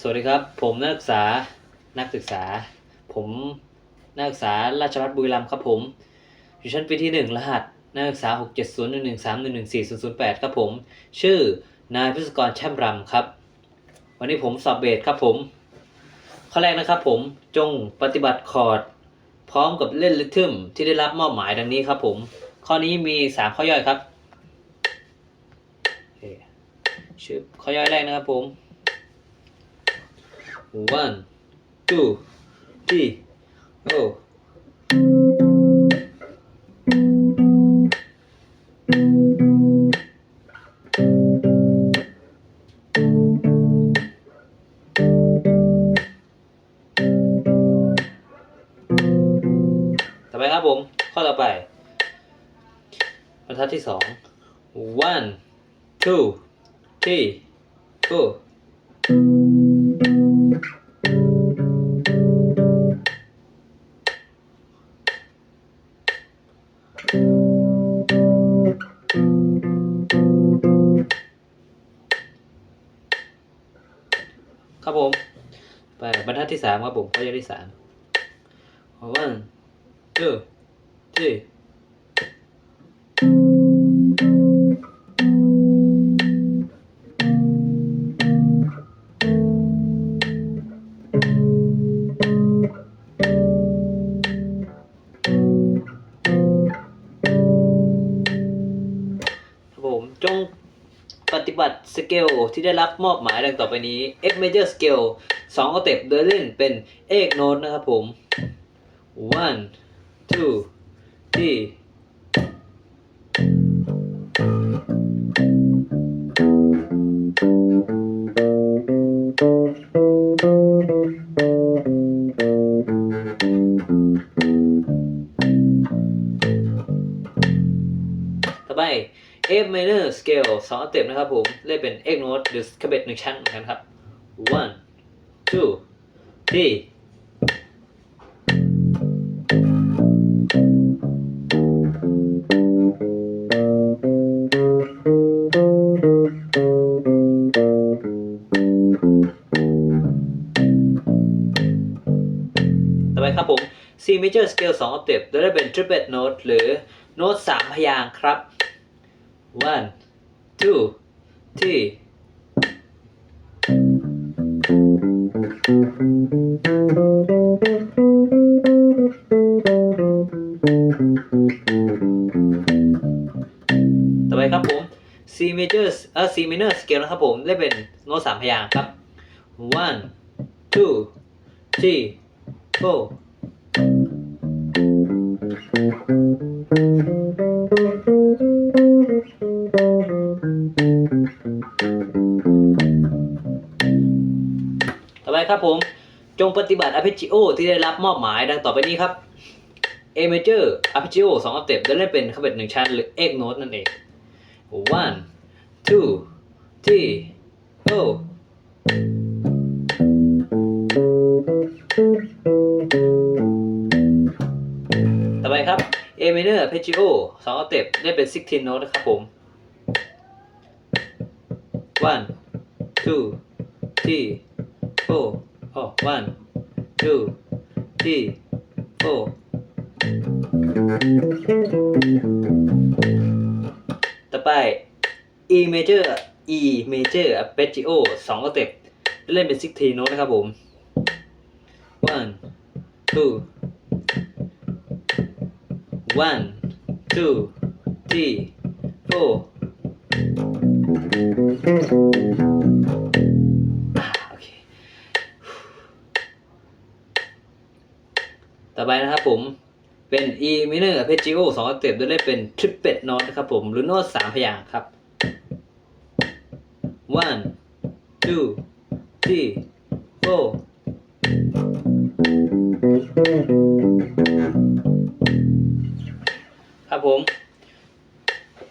สวัสดีครับ ผมนักศึกษานักศึกษา ผมนักศึกษาราชภัฏบุรีรัมย์ครับผมอยู่ชั้นปีที่หนึ่งรหัส นักศึกษา 6 7 0 1 1 3 1 1 4 0 0 8 ครับผม ชื่อนายพิศกรแช่มรำครับ วันนี้ผมสอบเบสครับผม ข้อแรกนะครับผมจงปฏิบัติคอร์ด พร้อมกับเล่นริทึมที่ได้รับมอบหมายดังนี้ครับผม ข้อนี้มี 3 ข้อย่อยครับชื่อข้อย่อยแรกนะครับผม one two three go ต่อไปครับผม ข้อต่อไป บรรทัดที่สอง one two three go ครับผม ไปบรรทัดที่สามครับผมข้อยที่สาม one two three ครับผมจง ฏิบัติสเกลที่ได้รับมอบหมายดังต่อไปนี้ F major scale สองสเต็ปโดยเล่นเป็นเอกโน้ตนะครับผม one two three ต่อไป F minor scale สองสเต็ปนะครับผม เล่นเป็นเอกโน้ตหรือคาเบตหนึ่งชั้นเหมือนกันครับ one two three ต่อไปครับผม C major scale 2 octave โดยได้เป็น triplet note หรือโน้ต3พยางค์ครับ one two three ต่อไปครับผม C major เอ่อ C minor scale นะครับผม ได้เป็นโน้ต3พยางค์ครับ one two three four ครับผม จงปฏิบัติ arpeggio ที่ได้รับมอบหมายดังต่อไปนี้ครับ A major arpeggio 2อ c t a v e โดยเล่นเป็นคาเบตหนึ่งชั้นหรือ egg note นั่นเอง one two three go ต่อไปครับ A minor arpeggio 2อ c t a v e ได้เป็น 16 note นะครับผม one two three four oh one two three four ต่อไป E major E major arpeggio สองสเต็ปเล่นเป็น16 โน้ตนะครับผม one two one two three four ต่อไปนะครับผมเป็น E minor arpeggio สองสเต็ปโดยเล่นเป็น triplet note นะครับผมหรือโน้ตสามพยางค์ครับ one two three four ครับผม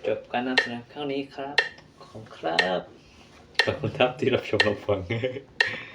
จบการนำเสนอครั้งนี้ครับ ขอบคุณครับ ขอบคุณครับที่รับชมรับฟัง